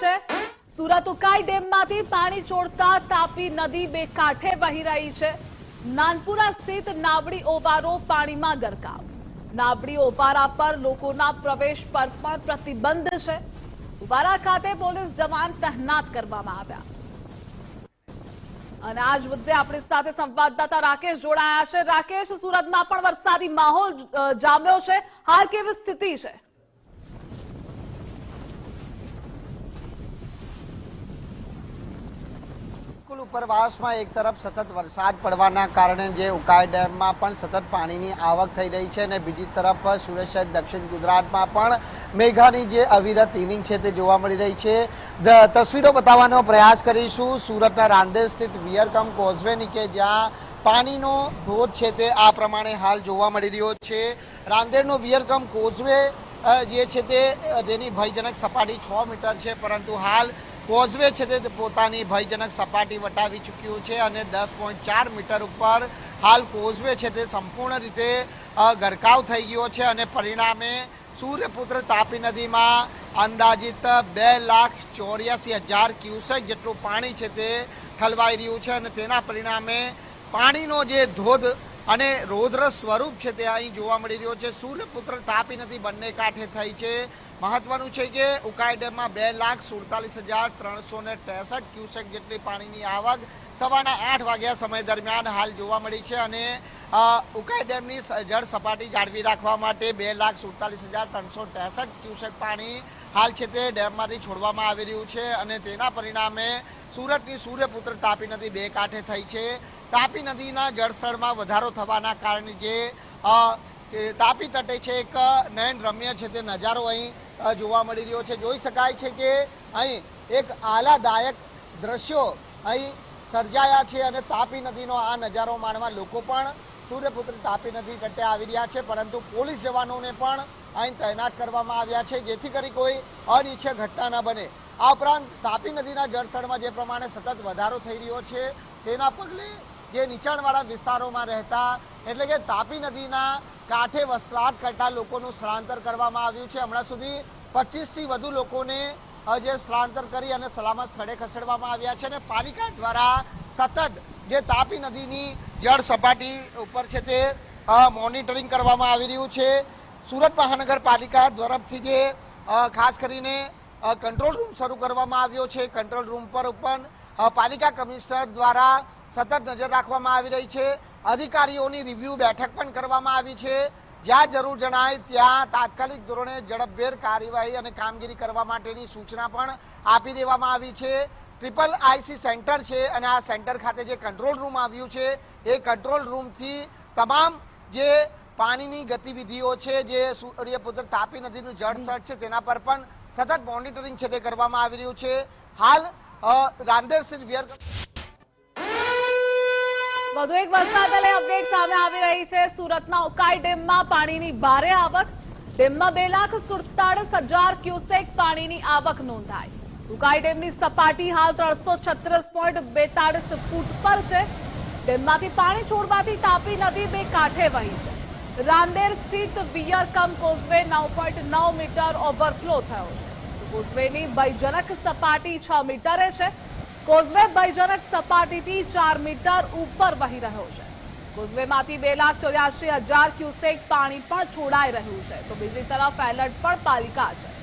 છે. સુરત ઉકાઈ ડેમમાંથી પાણી છોડતા તાપી નદી બે કાંઠે વહી રહી છે. નાનપુરા સ્થિત નાવડી ઓવારો પાણીમાં ગરકાવ. નાવડી ઓવારા પર લોકોના પ્રવેશ પર પણ પ્રતિબંધ છે. ઉવારા ખાતે પોલીસ જવાન તહેનાત કરવામાં આવ્યા. અને આજ મુદ્દે આપણી સાથે સંવાદદાતા રાકેશ જોડાયા છે. રાકેશ, સુરતમાં પણ વરસાદી માહોલ જામ્યો છે. હાલ કેવી સ્થિતિ છે? બિલકુલ ઉપરવાસમાં એક તરફ સતત વરસાદ પડવાના કારણે જે ઉકાઈ ડેમમાં પણ સતત પાણીની આવક થઈ રહી છે અને બીજી તરફ સુરત સહિત દક્ષિણ ગુજરાતમાં પણ મેઘાની જે અવિરત ઇનિંગ છે તે જોવા મળી રહી છે. તસવીરો બતાવવાનો પ્રયાસ કરીશું. સુરતના રાંદેર સ્થિત વિયરકમ કોઝવેની કે જ્યાં પાણીનો ધોધ છે તે આ પ્રમાણે હાલ જોવા મળી રહ્યો છે. રાંદેરનો વિયરકમ કોઝવે જે છે તે તેની ભયજનક સપાટી છ મીટર છે, પરંતુ હાલ કોઝવે છે તે પોતાની ભયજનક સપાટી વટાવી ચૂક્યું છે અને દસ પોઈન્ટ ચાર મીટર ઉપર હાલ કોઝવે છે તે સંપૂર્ણ રીતે ગરકાવ થઈ ગયો છે અને પરિણામે સૂર્યપુત્ર તાપી નદીમાં અંદાજિત બે લાખ ચોર્યાસી હજાર ક્યુસેક જેટલું પાણી છે તે ઠલવાઈ રહ્યું છે અને તેના પરિણામે પાણીનો જે ધોધ અને રૌદ્ર સ્વરૂપ છે તે અહીં જોવા મળી રહ્યો છે. સૂર્યપુત્ર તાપી નદી બંને કાંઠે થઈ છે. મહત્વનું છે કે ઉકાઈ ડેમમાં બે લાખ સુડતાલીસ હજાર ત્રણસો ને ત્રેસઠ ક્યુસેક જેટલી પાણીની આવક સવારના આઠ વાગ્યા સમય દરમિયાન હાલ જોવા મળી છે અને ઉકાઈ ડેમની જળ સપાટી જાળવી રાખવા માટે બે લાખ સુડતાલીસ હજાર ત્રણસો ત્રેસઠ ક્યુસેક પાણી હાલ છે તે ડેમમાંથી છોડવામાં આવી રહ્યું છે અને તેના પરિણામે સુરતની સૂર્યપુત્ર તાપી નદી બે કાંઠે થઈ છે. તાપી નદીના જળસ્તરમાં વધારો થવાના કારણે જે તાપી તટે છે એક નયન રમ્ય છે તે નજારો અહીં જોવા મળી રહ્યો છે. જોઈ શકાય છે કે અહીં એક આહલાદાયક દ્રશ્યો અહીં સર્જાયા છે અને તાપી નદીનો આ નજારો માણવા લોકો પણ સૂર્યપુત્ર તાપી નદી તટે આવી રહ્યા છે. પરંતુ પોલીસ જવાનોને પણ અહીં તૈનાત કરવામાં આવ્યા છે. જેથી કરી કોઈ અનિચ્છ ઘટના ન બને. આ ઉપરાંત તાપી નદીના જળસ્તરમાં જે પ્રમાણે સતત વધારો થઈ રહ્યો છે, તેના પગલે જે નીચાણવાળા વિસ્તારોમાં રહેતા એટલે કે તાપી નદીના કાંઠે વસવાટ કરતા લોકોનું સ્થળાંતર કરવામાં આવ્યું છે. હમણાં સુધી પચીસથી વધુ લોકોને જે સ્થળાંતર કરી અને સલામત સ્થળે ખસેડવામાં આવ્યા છે અને પાલિકા દ્વારા સતત જે તાપી નદીની જળ સપાટી ઉપર છે તે મોનિટરિંગ કરવામાં આવી રહ્યું છે. સુરત મહાનગરપાલિકા તરફથી જે ખાસ કરીને કંટ્રોલ રૂમ શરૂ કરવામાં આવ્યો છે. કંટ્રોલ રૂમ પર પણ પાલિકા કમિશનર દ્વારા સતત નજર રાખવામાં આવી રહી છે. અધિકારીઓની રિવ્યુ બેઠક પણ કરવામાં આવી છે. જ્યાં જરૂર જણાય ત્યાં તાત્કાલિક ધોરણે ઝડપભેર કાર્યવાહી અને કામગીરી કરવા માટેની સૂચના પણ આપી દેવામાં આવી છે. ટ્રિપલ આઈસી સેન્ટર છે અને આ સેન્ટર ખાતે જે કંટ્રોલ રૂમ આવ્યું છે, એ કંટ્રોલ રૂમથી તમામ જે પાણીની ગતિવિધિઓ છે જે સૂર્યપુત્ર તાપી નદીનું જળસ્તર છે તેના પર પણ સતત મોનિટરિંગ છે તે કરવામાં આવી રહ્યું છે. હાલ અ, રાંદેર સ્થિત વિયર વધુ એક વરસાદને લઈ અપડેટ સામે આવી રહી છે. સુરતના ઉકાઈ ડેમમાં પાણીની ભારે આવક. ડેમમાં બે લાખ સુડતાળીસ હજાર ક્યુસેક પાણીની આવક નોંધાઈ. ઉકાઈ ડેમની સપાટી હાલ ત્રણસો છત્રીસ પોઈન્ટ બેતાળીસ ફૂટ પર છે. ડેમમાંથી પાણી છોડવાથી તાપી નદી બે કાંઠે વહી છે. રાંદેર સ્થિત વિયરકમ કોઝવે નવ પોઈન્ટ નવ મીટર ઓવરફ્લો થયો છે. કોઝવેની ભયજનક સપાટી છ મીટરે છે. કોઝવે ભયજનક સપાટીથી ચાર મીટર ઉપર વહી રહ્યો છે. કોઝવેમાંથી બે લાખ ચોર્યાસી હજાર ક્યુસેક પાણી પણ છોડાઈ રહ્યું છે. તો બીજી તરફ એલર્ટ પણ પાલિકા છે.